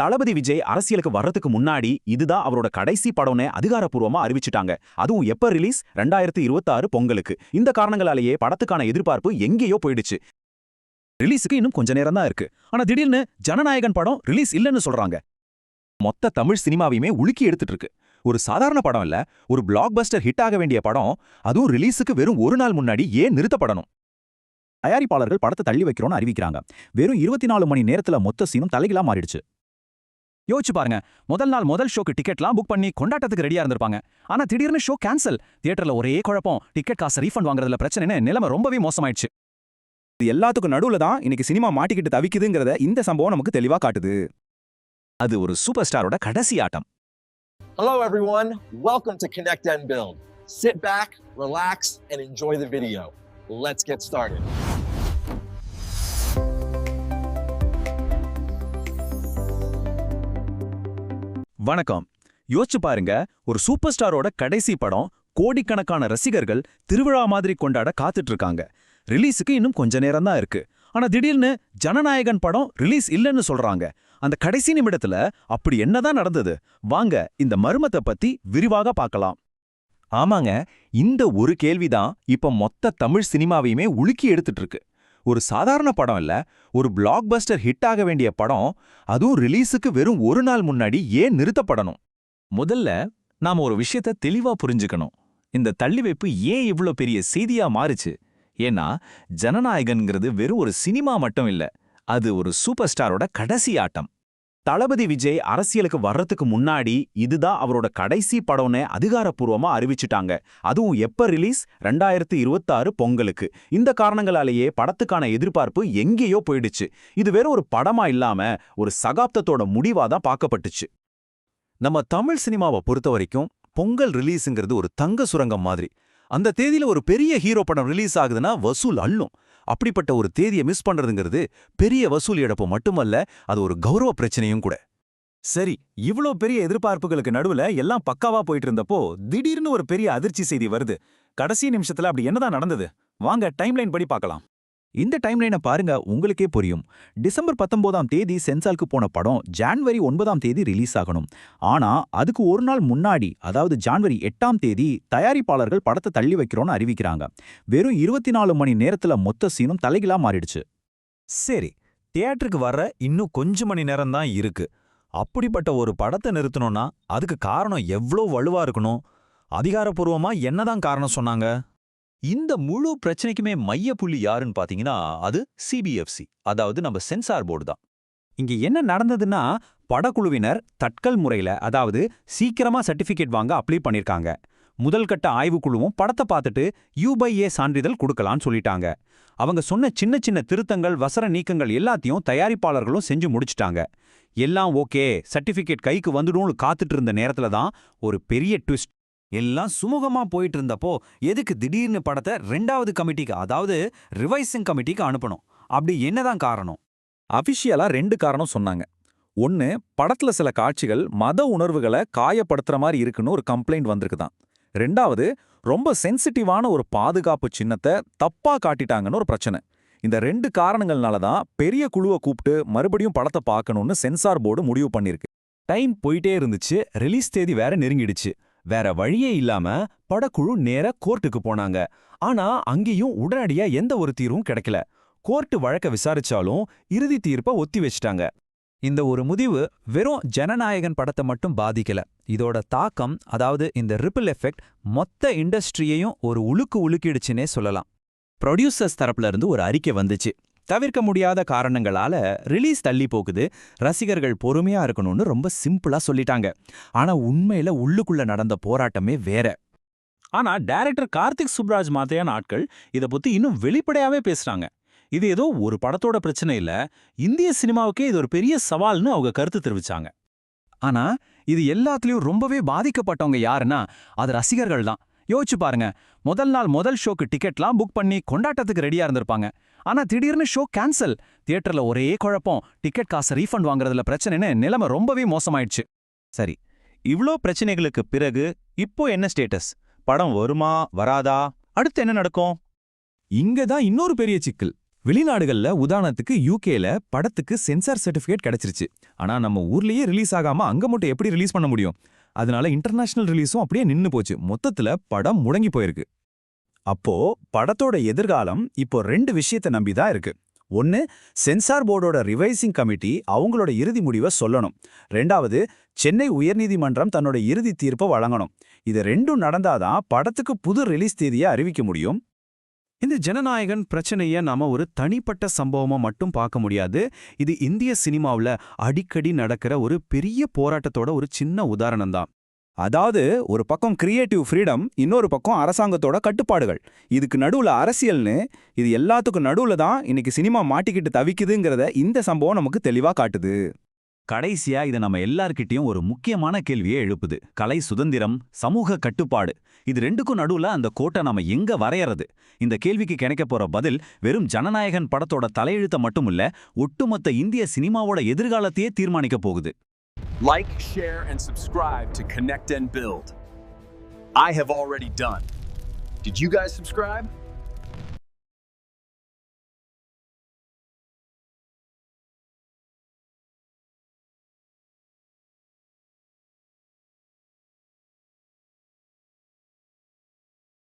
தளபதி விஜய் அரசியலுக்கு வர்றதுக்கு முன்னாடி இதுதான் அவரோட கடைசி படம்னு அதிகாரப்பூர்வமா அறிவிச்சிட்டாங்க. அதுவும் எப்ப ரிலீஸ் ரெண்டாயிரத்தி இருபத்தாறு பொங்கலுக்கு. இந்த காரணங்களாலேயே படத்துக்கான எதிர்பார்ப்பு எங்கேயோ போயிடுச்சு. ரிலீஸுக்கு இன்னும் கொஞ்ச நேரம் தான் இருக்கு. ஆனா திடீர்னு ஜனநாயகன் படம் ரிலீஸ் இல்லைன்னு சொல்றாங்க. மொத்த தமிழ் சினிமாவையுமே உலுக்கி எடுத்துட்டு இருக்கு. ஒரு சாதாரண படம் இல்ல ஒரு பிளாக் பஸ்டர் ஹிட் ஆக வேண்டிய படம் அதுவும் ரிலீஸுக்கு வெறும் ஒரு நாள் முன்னாடி ஏன் நிறுத்தப்படணும்? தயாரிப்பாளர்கள் படத்தை தள்ளி வைக்கிறோம்னு அறிவிக்கிறாங்க. வெறும் இருபத்தி நாலு மணி நேரத்துல மொத்த சீனும் தலைகளா மாறிடுச்சு. யோசிச்சு பாருங்க முதல் நாள் முதல் ஷோக்கு டிக்கெட்லாம் புக் பண்ணி கொண்டாட்டத்துக்கு ரெடியா இருந்திருப்பாங்க ஆனா திடீர்னு ஷோ கேன்சல் தியேட்டர்ல ஒரே குழப்பம் டிக்கெட் காசு ரீஃபண்ட் வாங்குறதுல பிரச்சனைன்னு நிலைமை ரொம்பவே மோசமாயிடுச்சு இது எல்லாத்துக்கும் நடுவில் தான் இன்னைக்கு சினிமா மாட்டிக்கிட்டு தவிக்குதுங்கிறத இந்த சம்பவம் நமக்கு தெளிவா காட்டுது அது ஒரு சூப்பர் ஸ்டாரோட கடைசி ஆட்டம் Hello, everyone. Welcome to Connect and Build. Sit back, relax, and enjoy the video. Let's get started. வணக்கம். யோசிச்சு பாருங்க ஒரு சூப்பர் ஸ்டாரோட கடைசி படம் கோடிக்கணக்கான ரசிகர்கள் திருவிழா மாதிரி கொண்டாட காத்துட்டு இருக்காங்க ரிலீஸுக்கு இன்னும் கொஞ்ச நேரம் தான் இருக்கு. ஆனா திடீர்னு ஜனநாயகன் படம் ரிலீஸ் இல்லைன்னு சொல்றாங்க. அந்த கடைசி நிமிடத்துல அப்படி என்னதான் நடந்தது? வாங்க இந்த மர்மத்தை பத்தி விரிவாக பார்க்கலாம். ஆமாங்க இந்த ஒரு கேள்விதான் இப்ப மொத்த தமிழ் சினிமாவையுமே உலுக்கி எடுத்துட்டு இருக்கு ஒரு சாதாரண படம் இல்ல ஒரு பிளாக் பஸ்டர் ஹிட் ஆக வேண்டிய படம் அதுவும் ரிலீஸுக்கு வெறும் ஒரு நாள் முன்னாடி ஏன் நிறுத்தப்படணும்? முதல்ல நாம ஒரு விஷயத்த தெளிவா புரிஞ்சுக்கணும். இந்த தள்ளிவைப்பு ஏன் இவ்ளோ பெரிய செய்தியா மாறுச்சு? ஏன்னா ஜனநாயகன்கிறது வெறும் ஒரு சினிமா மட்டும் இல்ல அது ஒரு சூப்பர் ஸ்டாரோட கடைசி ஆட்டம். தளபதி விஜய் அரசியலுக்கு வர்றதுக்கு முன்னாடி இதுதான் அவரோட கடைசி படம்னு அதிகாரப்பூர்வமா அறிவிச்சிட்டாங்க. அதுவும் எப்ப ரிலீஸ் ரெண்டாயிரத்து இருபத்தாறு பொங்கலுக்கு. இந்த காரணங்களாலேயே படத்துக்கான எதிர்பார்ப்பு எங்கேயோ போயிடுச்சு. இது வேற ஒரு படமா இல்லாம ஒரு சகாப்தத்தோட முடிவா தான் பார்க்கப்பட்டுச்சு. நம்ம தமிழ் சினிமாவை பொறுத்த வரைக்கும் பொங்கல் ரிலீஸுங்கிறது ஒரு தங்க சுரங்கம் மாதிரி. அந்த தேதியில ஒரு பெரிய ஹீரோ படம் ரிலீஸ் ஆகுதுன்னா வசூல் அள்ளும். அப்படிப்பட்ட ஒரு தேதியை மிஸ் பண்றதுங்கிறது பெரிய வசூல் இழப்பு மட்டுமல்ல அது ஒரு கௌரவ பிரச்சனையும் கூட. சரி இவ்ளோ பெரிய எதிர்பார்ப்புகளுக்கு நடுவுல எல்லாம் பக்காவா போயிட்டு இருந்தப்போ திடீர்னு ஒரு பெரிய அதிர்ச்சி செய்தி வருது. கடைசி நிமிஷத்துல அப்படி என்னதான் நடந்தது? வாங்க டைம்லைன் படி பார்க்கலாம். இந்த டைம்லைனை பாருங்க உங்களுக்கே புரியும். டிசம்பர் பத்தொன்பதாம் தேதி சென்சாருக்கு போன படம் ஜான்வரி ஒன்பதாம் தேதி ரிலீஸ் ஆகணும். ஆனா அதுக்கு ஒரு நாள் முன்னாடி அதாவது ஜான்வரி எட்டாம் தேதி தயாரிப்பாளர்கள் படத்தை தள்ளி வைக்கிறோம்னு அறிவிக்கிறாங்க. வெறும் இருபத்தி நாலு மணி நேரத்துல மொத்த சீனும் தலைகளா மாறிடுச்சு. சரி தியேட்டருக்கு வர இன்னும் கொஞ்ச மணி நேரம் தான் இருக்கு. அப்படிப்பட்ட ஒரு படத்தை நிறுத்தணும்னா அதுக்கு காரணம் எவ்வளோ வலுவா இருக்கணும்? அதிகாரப்பூர்வமா என்னதான் காரணம் சொன்னாங்க? இந்த முழு பிரச்சனைக்குமே மைய புள்ளி யாருன்னு பாத்தீங்கன்னா அது சிபிஎஃப்சி அதாவது நம்ம சென்சார் போர்டு தான். இங்க என்ன நடந்ததுன்னா படக்குழுவினர் தட்கல் முறையில அதாவது சீக்கிரமா சர்டிபிகேட் வாங்க அப்ளை பண்ணிருக்காங்க. முதல் கட்ட ஆய்வுக்குழுவும் படத்தை பார்த்துட்டு யூ பை ஏ சான்றிதழ் கொடுக்கலான்னு சொல்லிட்டாங்க. அவங்க சொன்ன சின்ன சின்ன திருத்தங்கள் வசர நீக்கங்கள் எல்லாத்தையும் தயாரிப்பாளர்களும் செஞ்சு முடிச்சிட்டாங்க. எல்லாம் ஓகே சர்டிபிகேட் கைக்கு வந்துடும்னு காத்துட்டு இருந்த நேரத்துல தான் ஒரு பெரிய ட்விஸ்ட். எல்லாம் சுமூகமா போயிட்டு இருந்தப்போ எதுக்கு திடீர்னு படத்தை ரெண்டாவது கமிட்டிக்கு அதாவது ரிவைசிங் கமிட்டிக்கு அனுப்பணும்? அப்படி என்னதான் காரணம்? அபிஷியலா ரெண்டு காரணம் சொன்னாங்க. ஒன்னு படத்துல சில காட்சிகள் மத உணர்வுகளை காயப்படுத்துற மாதிரி இருக்குன்னு ஒரு கம்ப்ளைண்ட் வந்திருக்குதான். ரெண்டாவது ரொம்ப சென்சிட்டிவான ஒரு பாதுகாப்பு சின்னத்தை தப்பா காட்டிட்டாங்கன்னு ஒரு பிரச்சனை. இந்த ரெண்டு காரணங்கள்னால தான் பெரிய குழுவை கூப்பிட்டு மறுபடியும் படத்தை பார்க்கணும்னு சென்சார் போர்டு முடிவு பண்ணிருக்கு டைம் போயிட்டே இருந்துச்சு ரிலீஸ் தேதி வேற நெருங்கிடுச்சு. வேற வழியே இல்லாம படக்குழு நேர கோர்ட்டுக்கு போனாங்க. ஆனா அங்கேயும் உடனடியா எந்த ஒரு தீர்வும் கிடைக்கல. கோர்ட்டு வழக்க விசாரிச்சாலும் இறுதி தீர்ப்பை ஒத்தி வச்சிட்டாங்க. இந்த ஒரு முடிவு வெறும் ஜனநாயகன் படத்தை மட்டும் பாதிக்கல. இதோட தாக்கம் அதாவது இந்த ரிப்பிள் எஃபெக்ட் மொத்த இண்டஸ்ட்ரியையும் ஒரு உலுக்கு உலுக்கிடுச்சுன்னே சொல்லலாம். ப்ரொடியூசர்ஸ் தரப்புல இருந்து ஒரு அறிக்கை வந்துச்சு. தவிர்க்க முடியாத காரணங்களால ரிலீஸ் தள்ளி போகுது. ரசிகர்கள் பொறுமையா இருக்கணும்னு ரொம்ப சிம்பிளா சொல்லிட்டாங்க. ஆனா உண்மையில உள்ளுக்குள்ள நடந்த போராட்டமே வேற. ஆனா டைரக்டர் கார்த்திக் சுப்ராஜ் மாதிரியான ஆட்கள் இத பத்தி இன்னும் வெளிப்படையாவே பேசுறாங்க. இது ஏதோ ஒரு படத்தோட பிரச்சனை இல்ல. இந்திய சினிமாவுக்கே இது ஒரு பெரிய சவால்னு அவங்க கருத்து தெரிவிச்சாங்க. ஆனா இது எல்லாத்துலயும் ரொம்பவே பாதிக்கப்பட்டவங்க யாருன்னா அது ரசிகர்கள் தான். யோசிச்சு பாருங்க. முதல் நாள் முதல் ஷோக்கு டிக்கெட்லாம் புக் பண்ணி கொண்டாட்டத்துக்கு ரெடியா இருந்திருப்பாங்க. ஆனா திடீர்னு ஷோ கேன்சல். தியேட்டர்ல ஒரே குழப்பம். டிக்கெட் காசு ரீஃபண்ட் வாங்குறதுல பிரச்சனைன்னு நிலைமை ரொம்பவே மோசமாயிடுச்சு. சரி இவ்ளோ பிரச்சனைகளுக்கு பிறகு இப்போ என்ன ஸ்டேட்டஸ்? படம் வருமா? வராதா? அடுத்து என்ன நடக்கும்? இங்க தான் இன்னொரு பெரிய சிக்கல். வெளிநாடுகள்ல உதாரணத்துக்கு யூகேல படத்துக்கு சென்சார் சர்டிபிகேட் கிடைச்சிருச்சு. ஆனா நம்ம ஊர்லயே ரிலீஸ் ஆகாம அங்க மட்டும் எப்படி ரிலீஸ் பண்ண முடியும்? அதனால இன்டர்நேஷனல் ரிலீஸும் அப்படியே நின்னு போச்சு. மொத்தத்துல படம் முடங்கி போயிருக்கு. அப்போ படத்தோட எதிர்காலம் இப்போ ரெண்டு விஷயத்தை நம்பி தான் இருக்கு. ஒன்னு சென்சார் போர்டோட ரிவைசிங் கமிட்டி அவங்களோட இறுதி முடிவை சொல்லணும். ரெண்டாவது சென்னை உயர்நீதிமன்றம் தன்னோட இறுதி தீர்ப்பை வழங்கணும். இது ரெண்டும் நடந்தாதான் படத்துக்கு புது ரிலீஸ் தேதியை அறிவிக்க முடியும். இந்த ஜனநாயகன் பிரச்சனைய நாம ஒரு தனிப்பட்ட சம்பவமா மட்டும் பார்க்க முடியாது. இது இந்திய சினிமாவுல அடிக்கடி நடக்கிற ஒரு பெரிய போராட்டத்தோட ஒரு சின்ன உதாரணம் தான். அதாவது ஒரு பக்கம் கிரியேட்டிவ் ஃப்ரீடம் இன்னொரு பக்கம் அரசாங்கத்தோட கட்டுப்பாடுகள். இதுக்கு நடுவுல அரசியல்னு இது எல்லாத்துக்கும் நடுவுல தான் இன்னைக்கு சினிமா மாட்டிக்கிட்டு தவிக்குதுங்கிறத இந்த சம்பவம் நமக்கு தெளிவா காட்டுது. கடைசியா இது நம்ம எல்லார்கிட்டையும் ஒரு முக்கியமான கேள்வியை எழுப்புது கலை சுதந்திரம் சமூக கட்டுப்பாடு இது ரெண்டுக்கும் நடுவுல அந்த கோட்டை நம்ம எங்க வரையறது இந்த கேள்விக்கு கிடைக்க போற பதில் வெறும் ஜனநாயகன் படத்தோட தலையெழுத்த மட்டுமில்ல ஒட்டுமொத்த இந்திய சினிமாவோட எதிர்காலத்தையே தீர்மானிக்க போகுது Like, share, and subscribe to Connect and Build. I have already done. Did you guys subscribe?